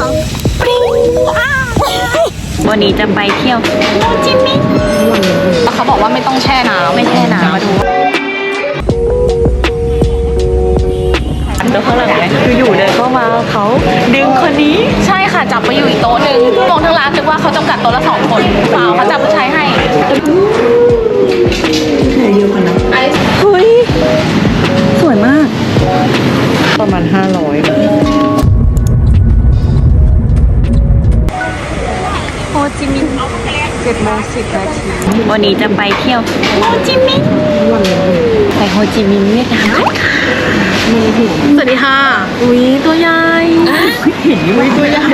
สองปริ้งอ้าวันนี้จะไปเที่ยวโฮจิมินห์แล้วเขาบอกว่าไม่ต้องแช่น้ำไม่แช่น้ำมาดูตัวข้างหลังเนี่ยคืออยู่เดินเข้ามาเขาดึงคนนี้ใช่ค่ะจับไปอยู่อีกโต๊ะหนึ่งมองทั้งร้านนึกว่าเขาจำกัดโต๊ะละสองคนเปล่าเขาจับผู้ชายให้เยอะกว่านั้นไอซ์เฮ้ยสวยมาก ประมาณ500โฮ จิมินห์เจ็ดโมงสิบนาทีวันนี้จะไปเที่ยวโฮจิมินห์ไปโฮจิมินห์เวียดนามกันค่ะมือถือสวัสดีค่ะ อุ้ยตัวใหญ่เห็นอุ้ยตัวใหญ่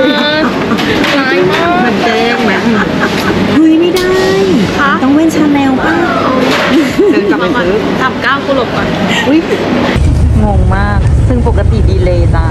ร้ายมากมันแดงไหมเฮ้ยไม่ได้คะต้องเว้นชาแนลป่ะเดินกลับไปซื้อทำก้าวกูหลบก่อน อุ้ยงงมาก ซึ่งปกติดีเลยจ้ะ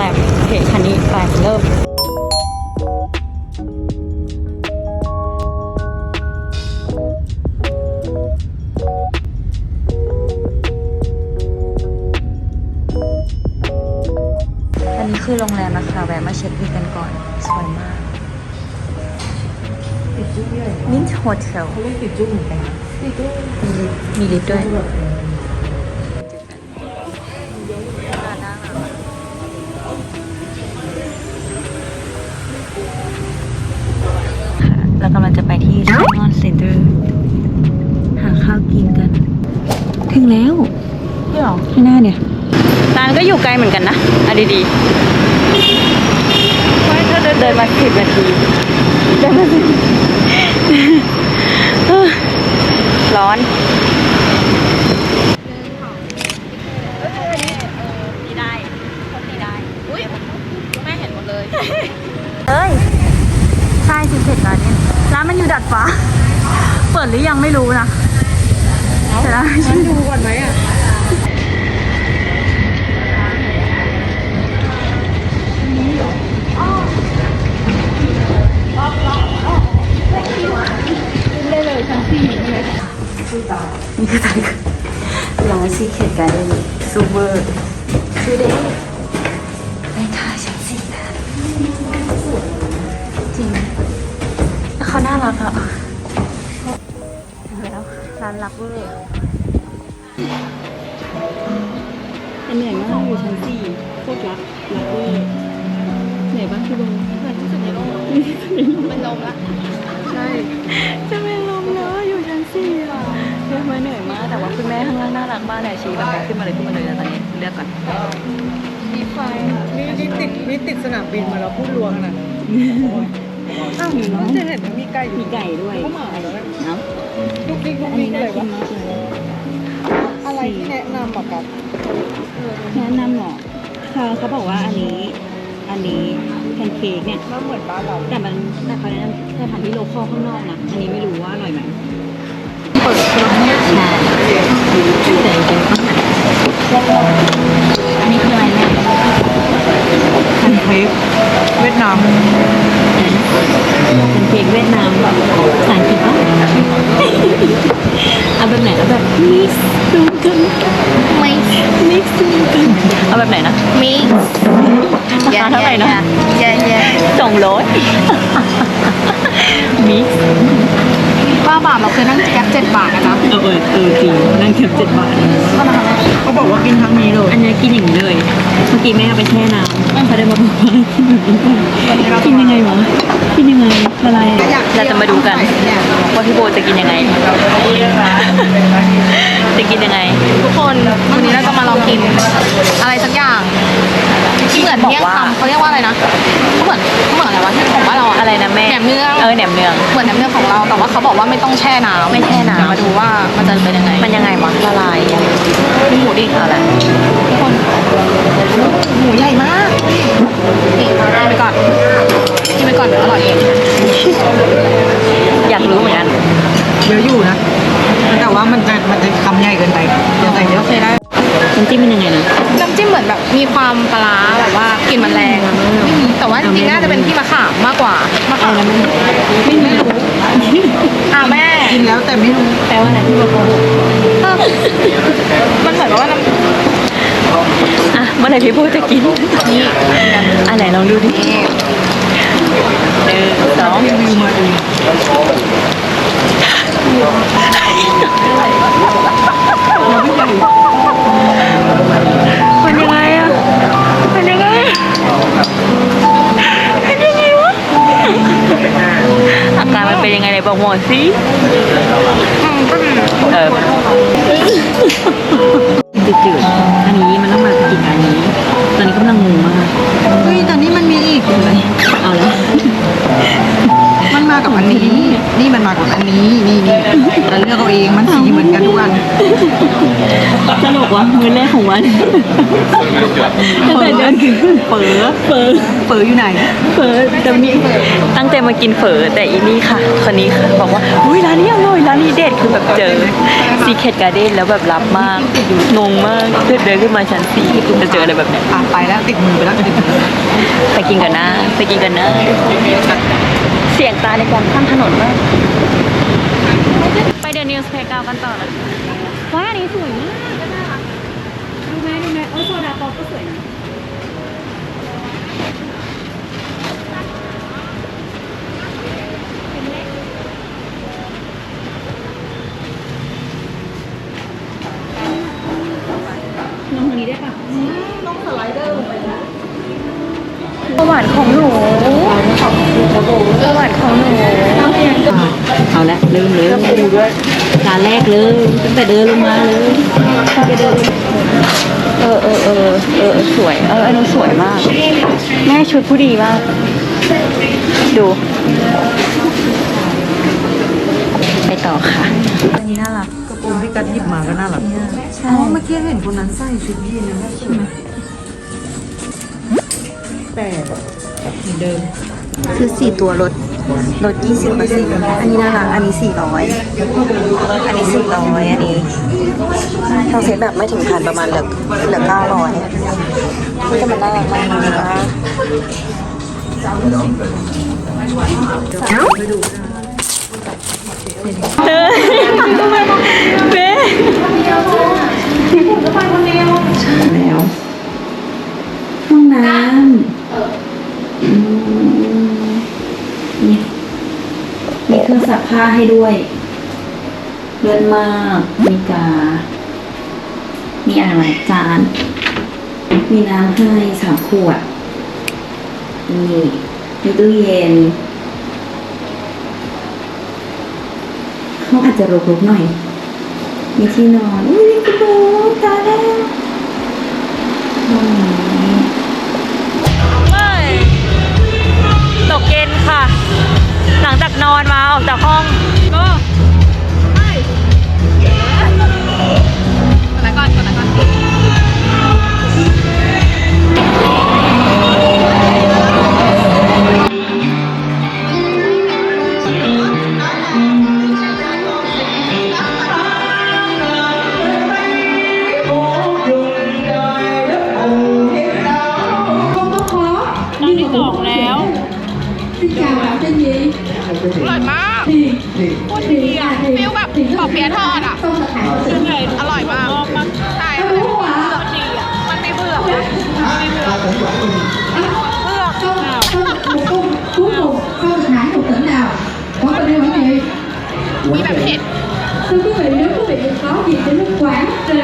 เรียกแกลบเพจคันนี้แกลบเริ่มอันนี้คือโรงแรมนะคะ แวะมาเช็คอินกันก่อน สวยมากมินท์โฮเทลเขาเรียกติดจุ้งเหมือนกันมีลิฟต์มีลิฟต์ด้วย มอนเซ็นเตอร์ หาข้าวกินกัน ถึงแล้วนี่หรอข้างหน้าเนี่ย ร้านก็อยู่ไกลเหมือนกันนะอะดีๆไม่ถ้าเดินเดินมาสิบนาทีเดินมาสิบร้อนนี่ได้คนนี้ได้อุ้ยแม่เห็นหมดเลยเอ้ยใช่สิเผ็ดร้านนี้ร้านมันอยู่ดัดฟ้า เปิดหรือยังไม่รู้นะแต่ละฉันดูก่อนไหมอะนี่คือไทยร้านซีเค็ดการ์เด้นซูเปอร์คือเด็ก น่ารักอะแล้วร้านรักเวอร์เป็นเหนื่อยมากอยู่ชั้นสี่โคตรรักรักเวอร์เหนื่อยบ้างพี่บงเหมือนที่สุดในโลกเป็นลมละใช่จะเป็นลมแล้วอยู่ชั้นสี่อะเรียกมาเหนื่อยมากแต่ว่าคุณแม่ข้างล่างน่ารักมากเนี่ยชี้แบบขึ้นมาเลยขึ้นมาเลยนะตอนนี้เลือกก่อนมีไฟนี่นี่ติดนี่ติดสนามบินมาแล้วพูดรัวขนาดนั้น อ้าวจะเห็นามีไก่มีไก่ด้วยก็มาแล้วนะเนะลูกดิ๊กลูกอันดิ๊นี้กน่าอะไรกินวะมากเลยอะไรที่แนะนำบอกกับแนะนำเหรอเขาเขาบอกว่าอันนี้ อันนี้แพนเค้กเนี่ยน้ำเหมือนบ้านเราแต่มันแต่เขาแนะนำสถานที่โลคอลข้างนอกนะ อันนี้ไม่รู้ว่าอร่อยไหมเปิดเครื่องใช่แต่จริงอันนี้คืออะไรแม่ แพนเค้กเวียดนาม เป็นเค้กเวียดนามภาษาอังกฤษปะเอาแบบไหนเอาแบบมิกซ์ดูกันไม่มิกซ์ดูกันเอาแบบไหนนะมีราคาเท่าไหร่นะแย่แย่สองร้อยมิกซ์ป้า บาท เราเคยนั่งแก๊ปเจ็ดบาทกันนะเออเออเออจริงนั่งเก็บเจ็ดบาทเขาบอกว่ากินทั้งนี้เลยอันนี้กินอย่างนี้เลย เมื่อกี้แม่เอาไปแช่น้ำเขาได้มาบอกว่ากินยังไงวะกินยังไงละลายเราจะมาดูกันว่าพี่โบจะกินยังไงจะกินยังไง ทุกคนวันนี้เราจะมาลองกิน อะไรสักอย่าง เหมือนเนี่ยบอกว่าคำเขาเรียกว่าอะไรนะเหมือนเหมือนอะไรวะที่ของบ้านเราอะอะไรนะแม่แหนมเนืองเออแหนมเนืองเหมือนแหนมเนืองของเราแต่ว่าเขาบอกว่าไม่ต้องแช่น้ำไม่แช่น้ำเดี๋ยวมาดูว่ามันจะเป็นยังไง มันยังไงวะละลายยังหมูดิเอาละทุกคนหมูใหญ่มากนี่กินไปก่อนกินไปก่อนเดี๋ยวอร่อยเองอยากรู้เหมือนกันเยอะอยู่นะแต่ว่ามันจะมันจะคำใหญ่เกินไปอย่าใส่เยอะใช่ได้ น้ำจิ้มเป็นยังไงนะ น้ำจิ้มเหมือนแบบมีความปลาร้าแบบว่ากลิ่นมันแรงอะแต่ว่าจริงๆน่าจะเป็นที่มะขามมากกว่ามะขามไม่ไม่รู้อ่าแม่กินแล้วแต่ไม่รู้แปลว่าอะไรที่บอกเออมันเหมือนว่าน้ำอะเมื่อไหร่พี่พูดจะกินนี่อันไหนลองดูดิหนึ่งสองรีวิวมาเอง มันยังไงอะมันยังไงมันยังไงวะอาการมันเป็นยังไงไหนบอกหมอสิอืมก็มีเออจืดๆอันนี้มันต้องมากินอันนี้ ตอนนี้กำลังงงมากเฮ้ยต่นี่มันมีอีกเอาล้ว มันมากับอันนี้ นี่มันมากับอันนี้ นี่นี่เราเลือกเอาเองมันสีเหมือนกันทุกอันตลกวะมื้อแรกของวันตั้งแต่เดินถึงเฝอเฝอเปิดอยู่ไหนเฝอแต่มีตั้งใจมากินเฝอแต่อีนี่ค่ะ คนนี้ค่ะบอกว่าอุ้ยร้านนี้อร่อยร้านนี้เด็ดคือแบบเจอซีเคทการ์เด้นแล้วแบบรับมากงงมากเดินขึ้นมาชั้นสี่จะเจออะไรแบบเนี้ยอะไปแล้วติดมือไปแล้วติดมือไปกินกันนะไปกินกันนะเสียงตาในการข้ามถนนมาก ไปเดินนิวส์เพจกันต่อเลยว้าอันนี้สวยมากดูไหมดูไหมโอ้ยโซดาปอก็สวยนะ เลยร้านแรกเลยตั้งแต่เดินลงมาเลยตั้งแต่เดินเออเออเออเออสวย เอออันนี้สวยมาก แม่ชุดผู้ดีมาก ดู ไปต่อค่ะ อันนี้น่ารักกระโปรงที่กัดหยิบมาก็น่ารักอ๋อเมื่อกี้เห็นคนนั้นใส่ชุดยีนนะใช่ไหมแปดเหมือนเดิม คือสี่ตัวลด ลดยี่สิบเปอร์เซ็นต์อันนี้น่ารักอันนี้สี่ร้อยอันนี้สี่ร้อยอันนี้ทางเซ็ตแบบไม่ถึงพันประมาณเหลือเหลือเก้าร้อยนี่ก็มันน่ารักมากเลยนะเออเบ๊แล้วห้องน้ำอืมนี่มีเครื่องซัก ผ้าให้ด้วยเลิศมาก มีกา มีอะไรจาน มีน้ำให้สามขวด นี่ มีตู้เย็น ห้องอาจจะรกๆหน่อย มีที่นอน อุ้ยกระโดดตาแล้วห้องนี้ตกเย็นค่ะ หลังจากนอนมาออกจากห้องก็ โคตรดีอะฟิลแบบปอเปี๊ยะทอดอะคือไงอร่อยมากใช่มันเบื่อดีอะมันไม่เบื่อมันไม่เบื่อเบื่อ cuối cùng sau thực hải thuộc tỉnh nào có tên yêu hả chị มีแบบเผ็ด thưa quý vị nếu quý vị có gì đến nước quán thì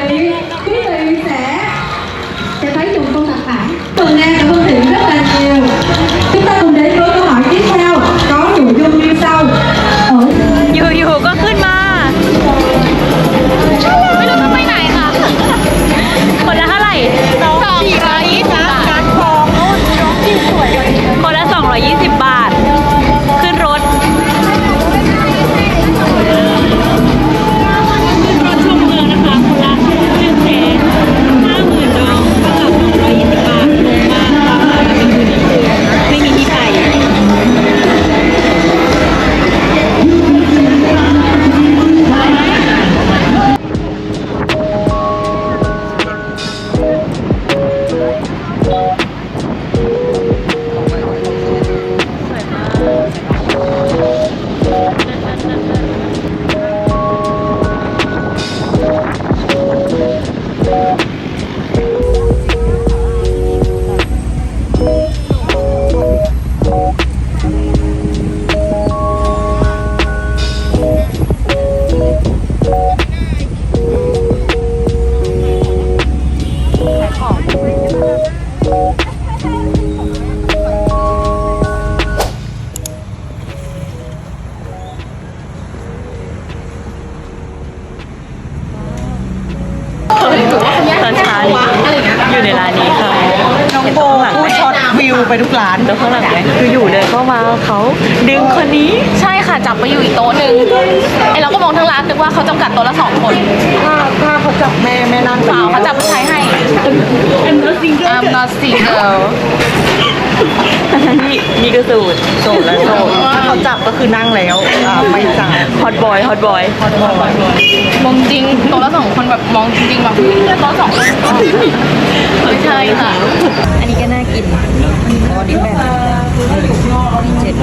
quý vị sẽ sẽ thấy dùng câu thật hải tuần nghe cảm ơn thiện ข้างหลังไหมคืออยู่เดินเข้ามาเขาดึงคนนี้ใช่ค่ะจับไปอยู่อีกโต๊ะหนึ่งไอเราก็มองทั้งร้านนึกว่าเขาจำกัดโต๊ะละสองคน ถ้าถ้าเขาจับแม่แม่นั่งเปล่าเขาจับผู้ชายให้ I'm not single ทั้งที่นี่ก็สูตรโสดแล้วโสดถ้าเขาจับก็คือนั่งแล้วอ่าไม่จับ ฮอตบอยฮอตบอยมองจริงโต๊ะละสองคนแบบมองจริงๆแบบเฮ้ยโต๊ะสองคนไม่ใช่ค่ะ อันนี้ก็น่ากินวันนี้แม่เจ็ด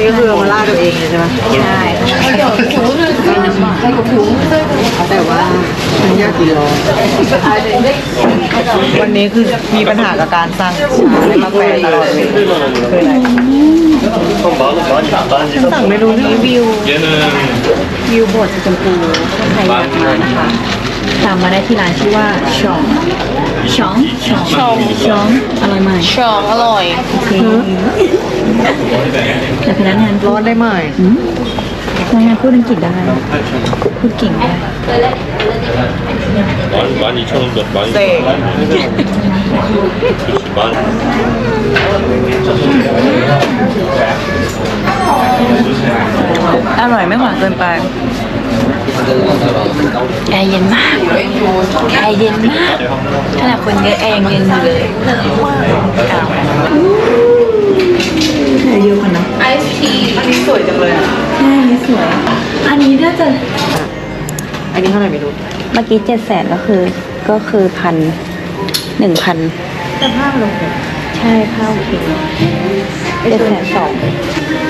นี้คือเอมาล่าตัวเองเลยใช่ไหมใช่แต่ว่าฉันอยากกินร้อนวันนี้คือมีปัญหากับการสั่งชากาแฟตลอดเลยคืออะไรฉันสั่งเมนูนี้วิววิวบดสีชมพูถ้าใครอยากมานะคะตามมาได้ที่ร้านชื่อว่าชอง ช้องชองช้องอร่อยไหมชองอร่อยแต่พนักงานร้อนได้ไหมพนักงานพูดอังกฤษได้พูดเก่งได้ร้อนร้อนอีช่วงเดือดร้อนเสกร้อนอร่อยไม่หวานเกินไป แอร์เย็นมาก แอร์เย็นมากขนาดคนเยอะแอร์ยังเย็นอยู่เลยอ้าวแอร์เยอะกันนาะไอพีอันนี้สวยจังเลยอะใช่อันนี้สวย อันนี้น่าจะ อันนี้เท่าไหร่ไม่รู้ เมื่อกี้เจ็ดแสนก็คือ ก็คือพันหนึ่งพันแต่ภาพลงใช่ข้าวผิงเจ็ดแสนสอง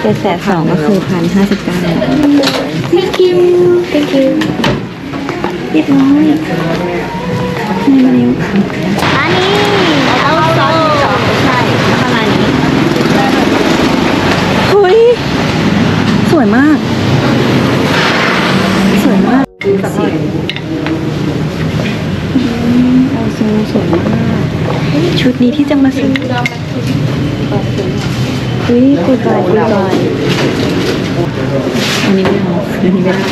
เจ็ดแสนสองก็คือพันห้าสิบเก้า thank you thank you เรียบร้อยนี่มาเร็วอันนี้เอาซอสสองใช่ประมาณนี้เฮ้ย สวยมาก สวยมากสีเอาซูสวยมาก ชุดนี้ที่จะมาซื้อ อุ้ยกูบายกูบายอันนี้ไม่เอาอันนี้ไม่ได้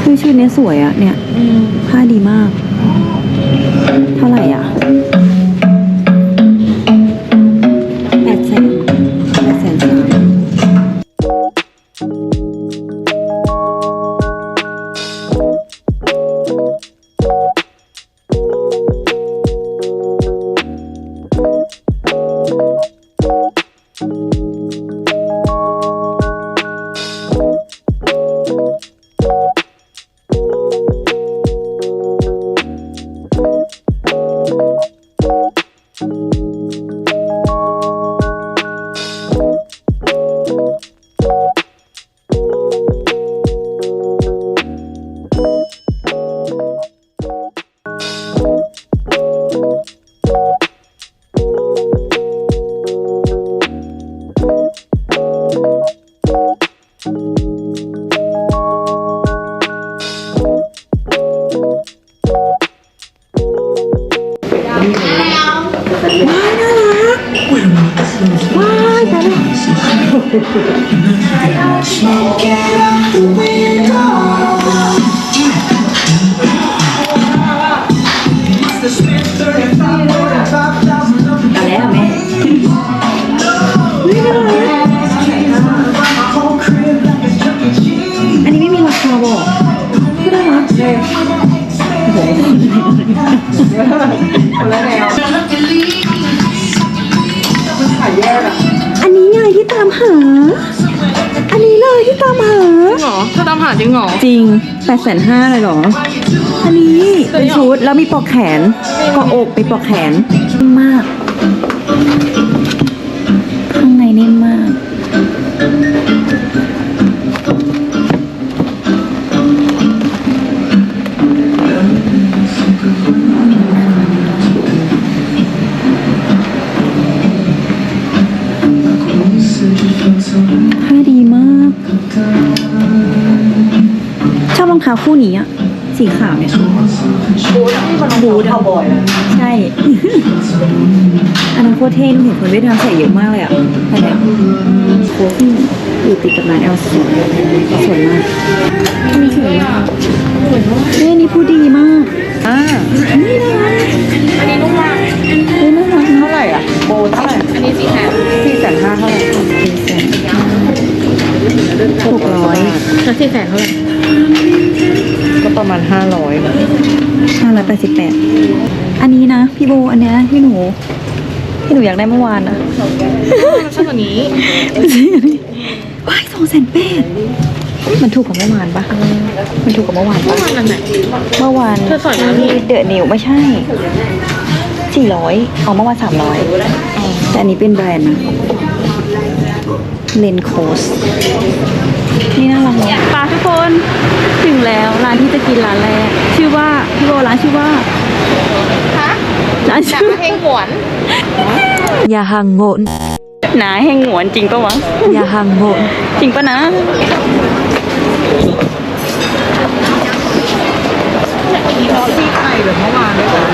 เฮ้ยชุดนี้สวยอะเนี่ยผ้าดีมาก เท่าไหร่อะ โหอันนี้ไงที่ตามหา อันนี้เลยที่ตามหา หรอเธอตามหาจริงหรอจริงแปดแสนห้าเลยเหรอ อันนี้เป็นชุดแล้วมีปลอกแขนเกาะอกมีปลอกแขนนิ่มมากาคู่นี้อะสีขาวเนี่ยบูทบูทบอยใช่ อันนั้นโคตรเท่หนูเห็นคนเวียดนามใส่เยอะมากเลยอะอันเนี้ยโค้ทอยู่ติดกับร้านเอลสวยสวยมากนี่สวยมากเฮ้ยอันนี่พูดดีมากอ่านี่น่ารักอันนี้นุ่มมากเฮ้ยน่ารักเท่าไหร่อะโบเท่าไหร่อันนี้สีแทนสี่แสนห้าเท่าไหร่หกร้อยแล้วสีแสนเท่าไหร่ก็ ประมาณห้าร้อยห้าร้อยแปดสิบแปดอันนี้นะ พี่โบอันเนี้ยที่หนูที่หนูอยากได้เมื่อวานอะชอบตัวนี้ว้ายสองแสนแปดมันถูกกว่าเมื่อวานปะมันถูกกว่าเมื่อวานปะมันอันไหน เมื่อวานเธอสอนแล้วนี่เดอะนิวไม่ใช่สี่ร้อยเอาเมื่อวานสามร้อยแต่อันนี้เป็นแบรนด์นะเลนโคส นี่น่ารักเนาะปาทุกคนถึงแล้วร้านที่จะกินร้านแรกชื่อว่าพี่โบร้านชื่อว่าฮะร้านชื่อเพลงหวนอย่าห่างโงนหนาแห้งหงวนจริงปะวะอย่าห่างโงนจริงปะนะ ที่ไข่หรือเมื่อวานด้วยกัน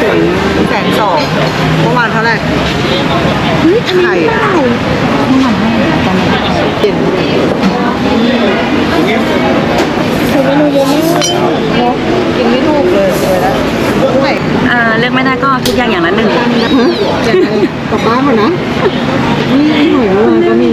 สี่แสนสองเมื่อวานเท่าไหร่ไข่เมื่อวานเท่าไหร่นะจำไม่ได้เย็นกินไม่ถูกเลยเลยแล้วไข่อ่าเลือกไม่ได้ก็ทุกอย่างอย่างละหนึ่งกลับบ้านหมดนะนี่หอยเมื่อวานก็มี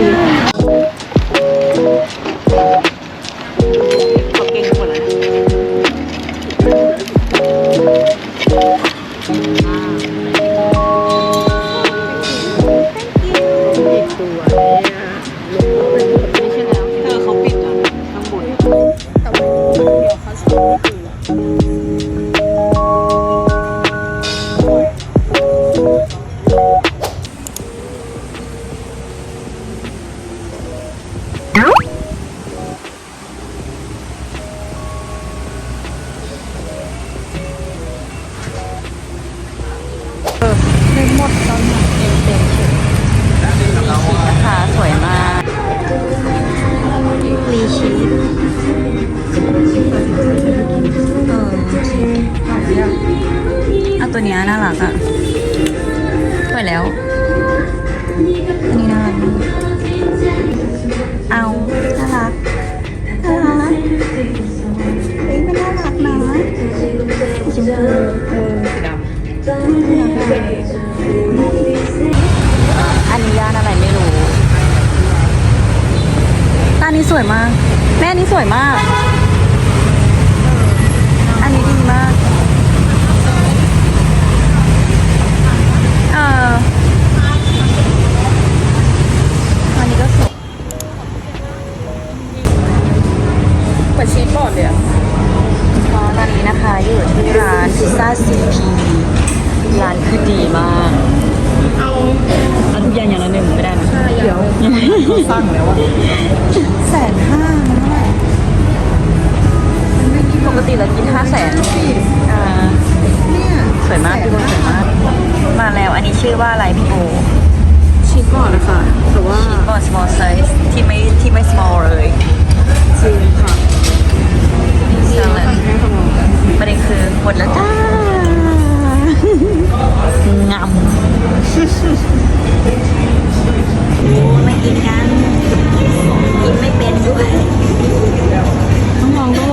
าซีพีร้านคือดีมาก เอาเอาทุกอย่างอย่างละหนึ่งไม่ได้นะเดี๋ยวสั่งแล้วอะแสนห้านะปกติเรากินห้าแสนอ่าสวยมากพี่โบสวยมาก มาแล้วอันนี้ชื่อว่าอะไรพี่โอชีสบอร์ดนะคะแต่ว่าชีสบอร์ด small size ที่ไม่ที่ไม่ small เลยจริงค่ะสลั ประเด็นคือหมดแล้วจ้างำไม่กินกัน กินไม่เป็นด้วย ต้องลองต้อง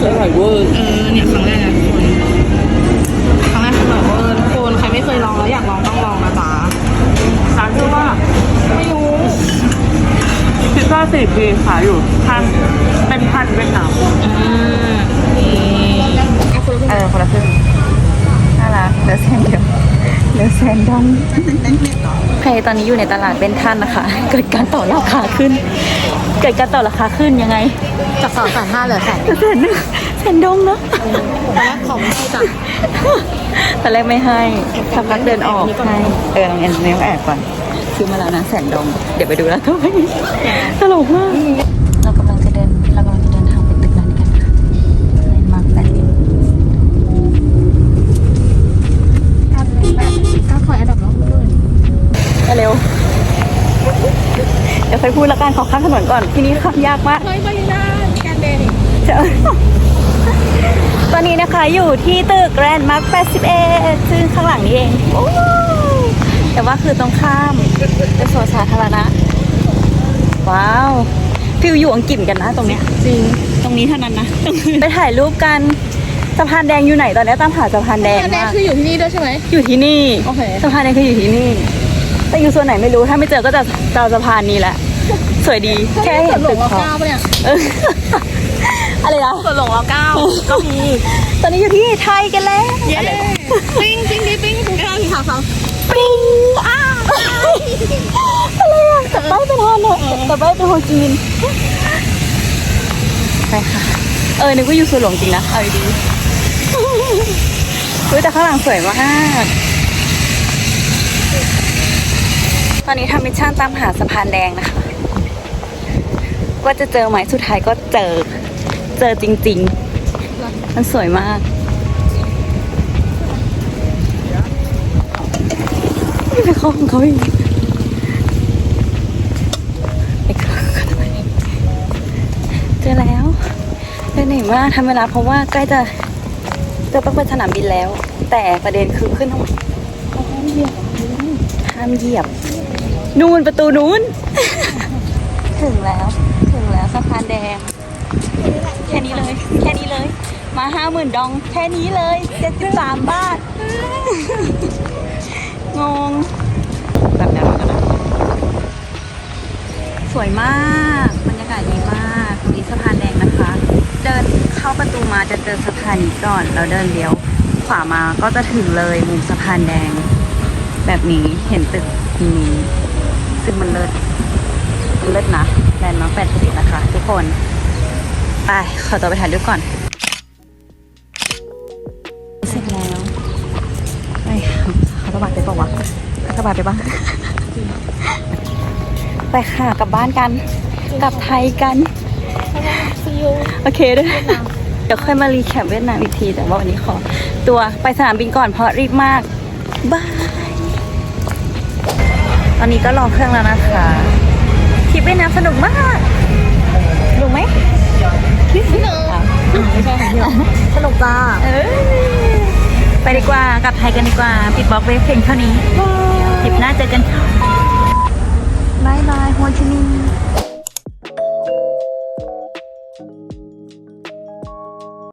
ครั้งแรกคืออร่อยเวอร์เออเนี่ยครั้งแรกนะทุกคนครั้งแรกคือแบบเออทุกคนใครไม่เคยลองแล้วอยากลองต้องลองนะจ๊ะร้านชื่อว่าไม่รู้พิซซ่าสี่พีขายอยู่พันเป็นพันเวียดนามอ่านี่เอาคนละเออคนละครึ่งน่ารักเหลือแซนเดียวเหลือแซนดองโอเค ตอนนี้อยู่ในตลาดเบนทันนะคะ เกิดการต่อราคาขึ้น เกิดการต่อราคาขึ้นยังไงจากสองแสนห้าเหลือแสนแสนหนึ่งแสนดองเนาะตอนแรกของไม่จ้ะตอนแรกไม่ให้สักพักเดินออกให้เออลองเอ็นเนลแอบก่อน ซื้อมาแล้วนะแสนดองเดี๋ยวไปดูแล้วก็ไม่ตลกมาก เร็ว เดี๋ยวค่อยพูดละกันขอข้ามถนนก่อน ที่นี่ขับยากมากเฮ้ยไม่ได้การเดนเจอตอนนี้นะคะอยู่ที่ตึกแกรนด์มาร์ค81 ซึ่งข้างหลังนี้เองโอ้แต่ว่าคือตรงข้ามเป็นสวนสาธารณะ ว้าวฟิลอยู่อังกฤษกันนะตรงเนี้ยจริง ตรงนี้เท่านั้นนะ ไปถ่ายรูปกันสะพานแดงอยู่ไหนตอนนี้ตามหาสะพานแดงการเดนมากคืออยู่ที่นี่ด้วยใช่ไหมอยู่ที่นี่โอเคสะพานแดงคืออยู่ที่นี่ แต่อยู่ส่วนไหนไม่รู้ถ้าไม่เจอก็จะเจอสะพานนี้แหละ สวยดี แค่เห็นตึกหลวงเขาเก้าปะเนี่ยเอออะไรนะส่วนหลงเราเก้าก็มี ตอนนี้อยู่ที่ไทยกันแล้วเย้ปิ้งปิ้งดิปิ้งปิ้งกันสามสามปิ้งอ้าอะไรอะแต่ป้ายเป็นฮอนเนี่ยแต่ป้ายเป็นโฮจีนไปค่ะ เออนึกว่าอยู่สวนหลวงจริงนะเอาดีๆเฮ้ยแต่ข้างหลังสวยมาก ตอนนี้ทำมิชชั่นตามหาสะพานแดงนะคะ ว่าจะเจอไหมสุดท้ายก็เจอ เจอจริง ๆ มันสวยมากไม่ไปเข้าของเขาอีกไปเข้อเขาทำไมเจอแล้วเดินหนีมากทำเวลาเพราะว่าใกล้จะจะต้องไปสนามบินแล้ว แต่ประเด็นคือขึ้นทางห้ามเหยียบห้ามเหยียบ นู่นประตูนู้น ถึงแล้ว ถึงแล้วสะพานแดง แค่นี้เลย แค่นี้เลย มาห้าหมื่นดอง แค่นี้เลยเจ็ดสิบสามบาท งงแบบนี้กันนะสวยมากบรรยากาศดีมากตรงนี้สะพานแดงนะคะ เดินเข้าประตูมาจะเจอสะพานนี้ก่อนแล้วเดินเลี้ยวขวามาก็จะถึงเลยมุมสะพานแดง แบบนี้เห็นตึกนี้ ซึ่งมันเลิศมันเลิศนะแลนด์มาร์คแปดสิบนะคะ ทุกคน ไป ขอตัวไปถ่ายรูปก่อน เสร็จแล้วไปเขาสบายไปปะวะขาสบายไปปะไปค่ะกลับบ้านกัน กลับไทยกัน โอเคด้วยเดี๋ยวค่อยมารีแคปเวียดนามอีกที แต่ว่าวันนี้ขอ ตัวไปสนามบินก่อนเพราะรีบมาก บ้า ตอนนี้ก็รอเครื่องแล้วนะคะทริปเวียนามสนุกมากสนุกไหมสนุกไม่ใช่สนุกจ้าไปดีกว่ากลับไทยกันดีกว่า ปิดบล็อกเวฟเพลงเท่านี้ทริปหน้าเจอกันบายบายฮัวจิมิน